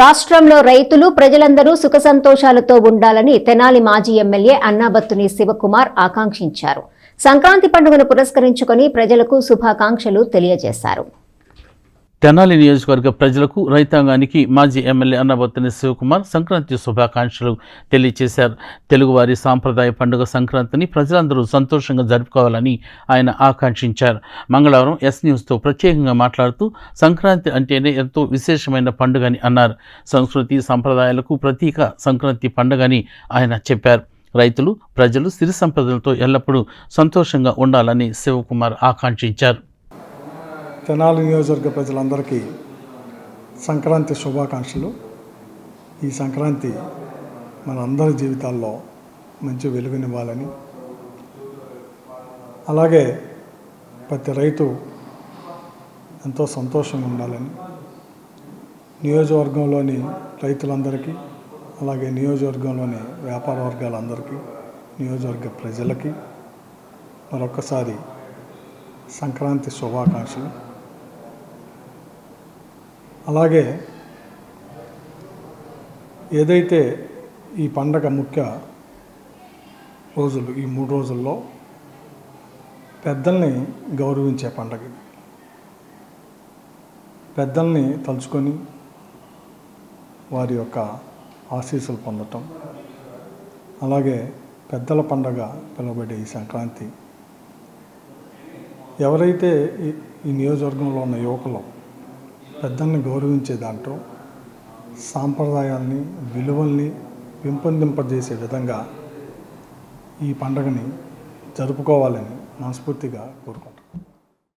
రాష్ట్రంలో రైతులు ప్రజలందరూ సుఖ సంతోషాలతో ఉండాలని తెనాలి మాజీ ఎమ్మెల్యే అన్నాబత్తుని శివకుమార్ ఆకాంక్షించారు. సంక్రాంతి పండుగను పురస్కరించుకొని ప్రజలకు శుభాకాంక్షలు తెలియజేశారు. తెనాలి నియోజకవర్గ ప్రజలకు రైతాంగానికి మాజీ ఎమ్మెల్యే అన్నవర్తిని శివకుమార్ సంక్రాంతి శుభాకాంక్షలు తెలియజేశారు తెలుగువారి సాంప్రదాయ పండుగ సంక్రాంతిని ప్రజలందరూ సంతోషంగా జరుపుకోవాలని ఆయన ఆకాంక్షించారు. మంగళవారం ఎస్ న్యూస్తో ప్రత్యేకంగా మాట్లాడుతూ సంక్రాంతి అంటేనే ఎంతో విశేషమైన పండుగ అని అన్నారు. సంస్కృతి సంప్రదాయాలకు ప్రతీక సంక్రాంతి పండుగ అని ఆయన చెప్పారు. రైతులు ప్రజలు సిరి సంపదలతో ఎల్లప్పుడూ సంతోషంగా ఉండాలని శివకుమార్ ఆకాంక్షించారు. తెనాలి నియోజకవర్గ ప్రజలందరికీ సంక్రాంతి శుభాకాంక్షలు. ఈ సంక్రాంతి మన అందరి జీవితాల్లో మంచి వెలుగునివ్వాలని. అలాగే ప్రతి రైతు ఎంతో సంతోషంగా ఉండాలని. నియోజకవర్గంలోని రైతులందరికీ అలాగే నియోజకవర్గంలోని వ్యాపార వర్గాలందరికీ నియోజకవర్గ ప్రజలకి మరొకసారి సంక్రాంతి శుభాకాంక్షలు. అలాగే ఏదైతే ఈ పండగ ముఖ్య రోజులు ఈ మూడు రోజుల్లో పెద్దల్ని గౌరవించే పండగ ఇది. పెద్దల్ని తలుచుకొని వారి యొక్క ఆశీస్సులు పొందటం అలాగే పెద్దల పండగ పిలువబడే ఈ సంక్రాంతి. ఎవరైతే ఈ ఈ నియోజకవర్గంలో ఉన్న యువకులు పెద్దల్ని గౌరవించే దాంట్లో సాంప్రదాయాల్ని విలువల్ని పెంపొందింపజేసే విధంగా ఈ పండుగని జరుపుకోవాలని మనస్ఫూర్తిగా కోరుకుంటాను